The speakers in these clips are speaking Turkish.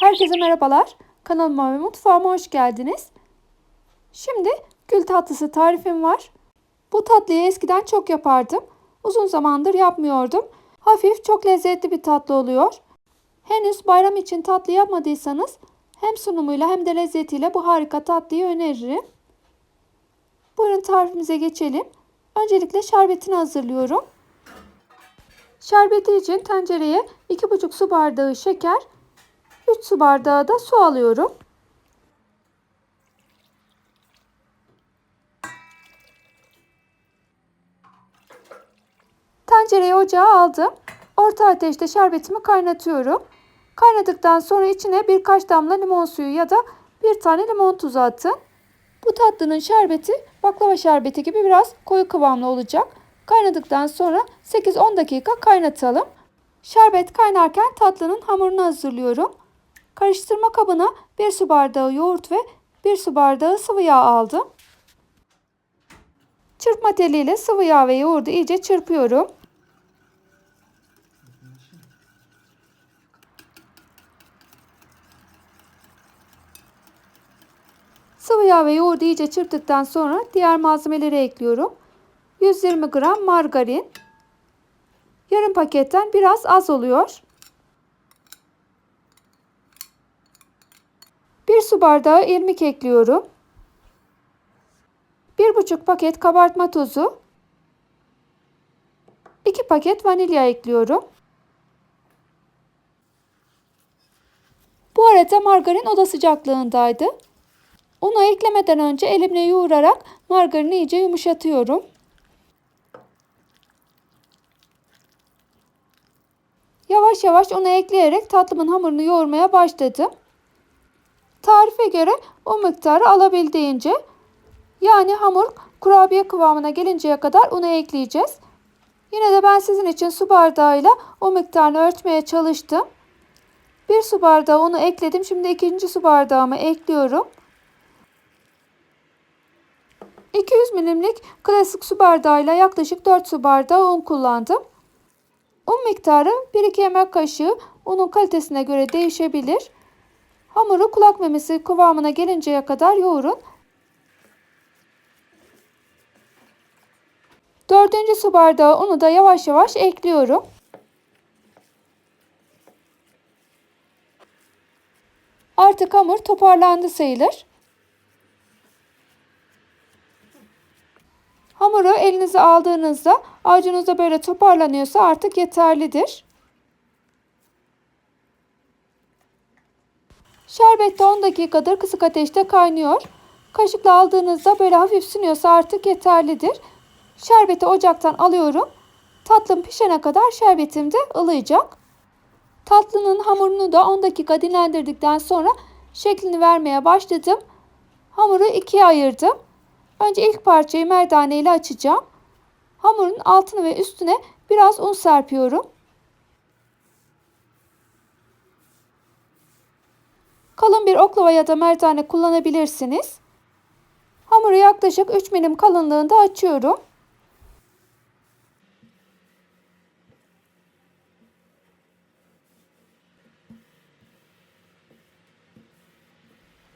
Herkese merhabalar. Kanalıma ve mutfağıma hoş geldiniz. Şimdi gül tatlısı tarifim var. Bu tatlıyı eskiden çok yapardım. Uzun zamandır yapmıyordum. Hafif, çok lezzetli bir tatlı oluyor. Henüz bayram için tatlı yapmadıysanız hem sunumuyla hem de lezzetiyle bu harika tatlıyı öneririm. Buyurun tarifimize geçelim. Öncelikle şerbetini hazırlıyorum. Şerbeti için tencereye 2,5 su bardağı şeker, 3 su bardağı da su alıyorum. Tencereyi ocağa aldım. Orta ateşte şerbetimi kaynatıyorum. Kaynadıktan sonra içine birkaç damla limon suyu ya da bir tane limon tuzu atın. Bu tatlının şerbeti baklava şerbeti gibi biraz koyu kıvamlı olacak. Kaynadıktan sonra 8-10 dakika kaynatalım. Şerbet kaynarken tatlının hamurunu hazırlıyorum. Karıştırma kabına 1 su bardağı yoğurt ve 1 su bardağı sıvı yağ aldım. Çırpma teliyle sıvı yağ ve yoğurdu iyice çırpıyorum. Sıvı yağ ve yoğurdu iyice çırptıktan sonra diğer malzemeleri ekliyorum. 120 gram margarin. Yarım paketten biraz az oluyor. 1 su bardağı irmik ekliyorum. 1,5 paket kabartma tozu. 2 paket vanilya ekliyorum. Bu arada margarin oda sıcaklığındaydı. Unu eklemeden önce elimle yoğurarak margarini iyice yumuşatıyorum. Yavaş yavaş unu ekleyerek tatlımın hamurunu yoğurmaya başladım. Tarife göre o miktarı alabildiğince yani hamur kurabiye kıvamına gelinceye kadar unu ekleyeceğiz. Yine de ben sizin için su bardağıyla o miktarını ölçmeye çalıştım. Bir su bardağı unu ekledim. Şimdi ikinci su bardağımı ekliyorum. 200 milimlik klasik su bardağıyla yaklaşık 4 su bardağı un kullandım. Un miktarı 1-2 yemek kaşığı unun kalitesine göre değişebilir. Hamuru kulak memesi kıvamına gelinceye kadar yoğurun. Dördüncü su bardağı unu da yavaş yavaş ekliyorum. Artık hamur toparlandı sayılır. Hamuru elinize aldığınızda avucunuzda böyle toparlanıyorsa artık yeterlidir. Şerbet de 10 dakikadır kısık ateşte kaynıyor. Kaşıkla aldığınızda böyle hafif sünüyorsa artık yeterlidir. Şerbeti ocaktan alıyorum. Tatlım pişene kadar şerbetim de ılıyacak. Tatlının hamurunu da 10 dakika dinlendirdikten sonra şeklini vermeye başladım. Hamuru ikiye ayırdım. Önce ilk parçayı merdane ile açacağım. Hamurun altını ve üstüne biraz un serpiyorum. Kalın bir oklava ya da merdane kullanabilirsiniz. Hamuru yaklaşık 3 milim kalınlığında açıyorum.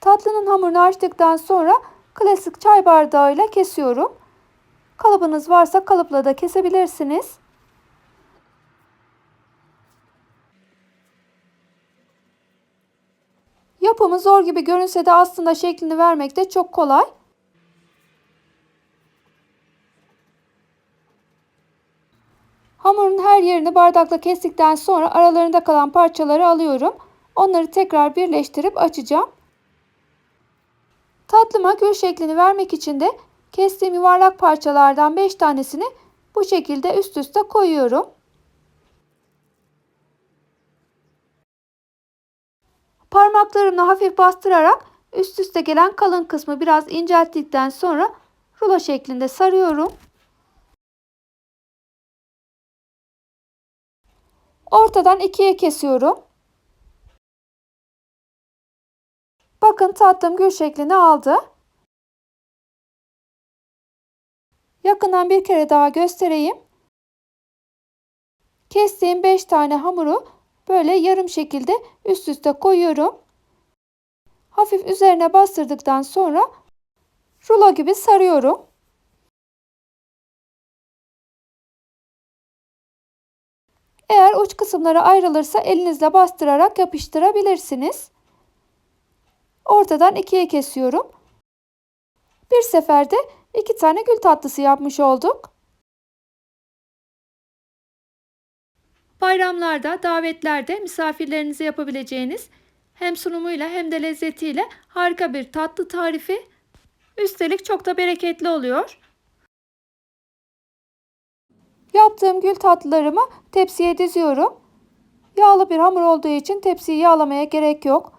Tatlının hamurunu açtıktan sonra klasik çay bardağıyla kesiyorum. Kalıbınız varsa kalıpla da kesebilirsiniz. Yapımı zor gibi görünse de aslında şeklini vermek de çok kolay. Hamurun her yerini bardakla kestikten sonra aralarında kalan parçaları alıyorum. Onları tekrar birleştirip açacağım. Tatlıma gül şeklini vermek için de kestiğim yuvarlak parçalardan 5 tanesini bu şekilde üst üste koyuyorum. Parmaklarımla hafif bastırarak üst üste gelen kalın kısmı biraz incelttikten sonra rulo şeklinde sarıyorum. Ortadan ikiye kesiyorum. Bakın tatlım gül şeklini aldı. Yakından bir kere daha göstereyim. Kestiğim 5 tane hamuru böyle yarım şekilde üst üste koyuyorum. Hafif üzerine bastırdıktan sonra rulo gibi sarıyorum. Eğer uç kısımları ayrılırsa elinizle bastırarak yapıştırabilirsiniz. Ortadan ikiye kesiyorum. Bir seferde iki tane gül tatlısı yapmış olduk. Bayramlarda, davetlerde misafirlerinize yapabileceğiniz hem sunumuyla hem de lezzetiyle harika bir tatlı tarifi. Üstelik çok da bereketli oluyor. Yaptığım gül tatlılarımı tepsiye diziyorum. Yağlı bir hamur olduğu için tepsiyi yağlamaya gerek yok.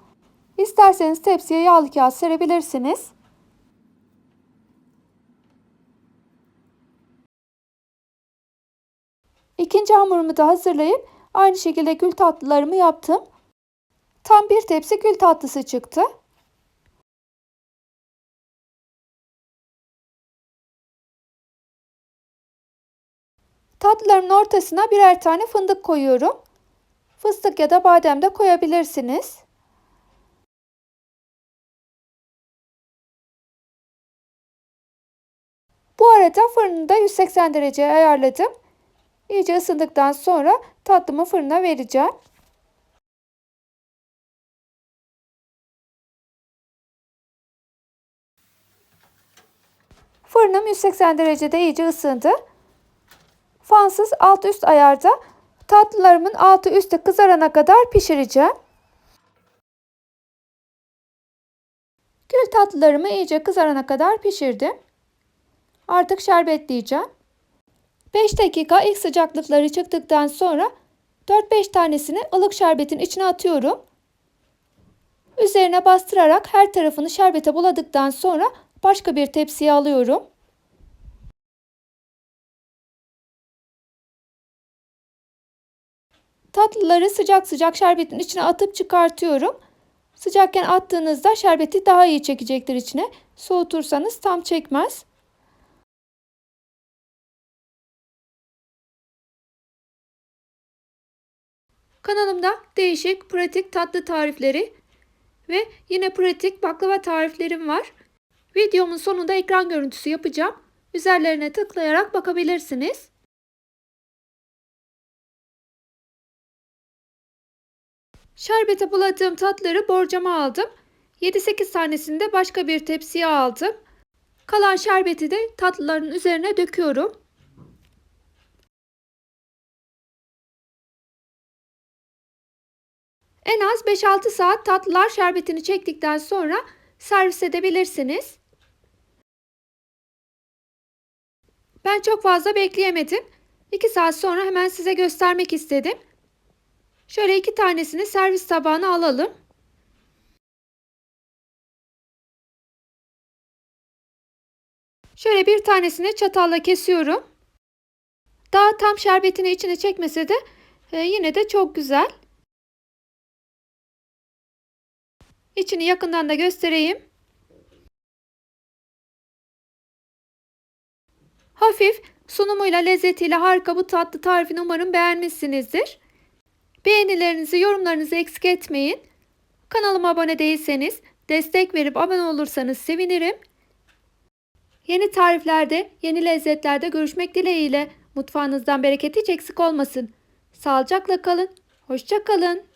İsterseniz tepsiye yağlı kağıt serebilirsiniz. İkinci hamurumu da hazırlayıp aynı şekilde gül tatlılarımı yaptım. Tam bir tepsi gül tatlısı çıktı. Tatlılarımın ortasına birer tane fındık koyuyorum. Fıstık ya da badem de koyabilirsiniz. Bu arada fırını da 180 dereceye ayarladım. İyice ısındıktan sonra tatlımı fırına vereceğim. Fırınım 180 derecede iyice ısındı. Fansız alt üst ayarda tatlılarımın altı üstü kızarana kadar pişireceğim. Gül tatlılarımı iyice kızarana kadar pişirdim. Artık şerbetleyeceğim. 5 dakika ilk sıcaklıkları çıktıktan sonra 4-5 tanesini ılık şerbetin içine atıyorum. Üzerine bastırarak her tarafını şerbete buladıktan sonra başka bir tepsiye alıyorum. Tatlıları sıcak sıcak şerbetin içine atıp çıkartıyorum. Sıcakken attığınızda şerbeti daha iyi çekecektir içine. Soğutursanız tam çekmez. Kanalımda değişik, pratik tatlı tarifleri ve yine pratik baklava tariflerim var. Videomun sonunda ekran görüntüsü yapacağım. Üzerlerine tıklayarak bakabilirsiniz. Şerbete buladığım tatları borcama aldım. 7-8 tanesini de başka bir tepsiye aldım. Kalan şerbeti de tatlıların üzerine döküyorum. En az 5-6 saat tatlılar şerbetini çektikten sonra servis edebilirsiniz. Ben çok fazla bekleyemedim. 2 saat sonra hemen size göstermek istedim. Şöyle iki tanesini servis tabağına alalım. Şöyle bir tanesini çatalla kesiyorum. Daha tam şerbetini içine çekmese de e, yine de çok güzel. İçini yakından da göstereyim. Hafif, sunumuyla lezzetiyle harika bu tatlı tarifini umarım beğenmişsinizdir. Beğenilerinizi, yorumlarınızı eksik etmeyin. Kanalıma abone değilseniz, destek verip abone olursanız sevinirim. Yeni tariflerde, yeni lezzetlerde görüşmek dileğiyle mutfağınızdan bereket hiç eksik olmasın. Sağlıcakla kalın, hoşça kalın.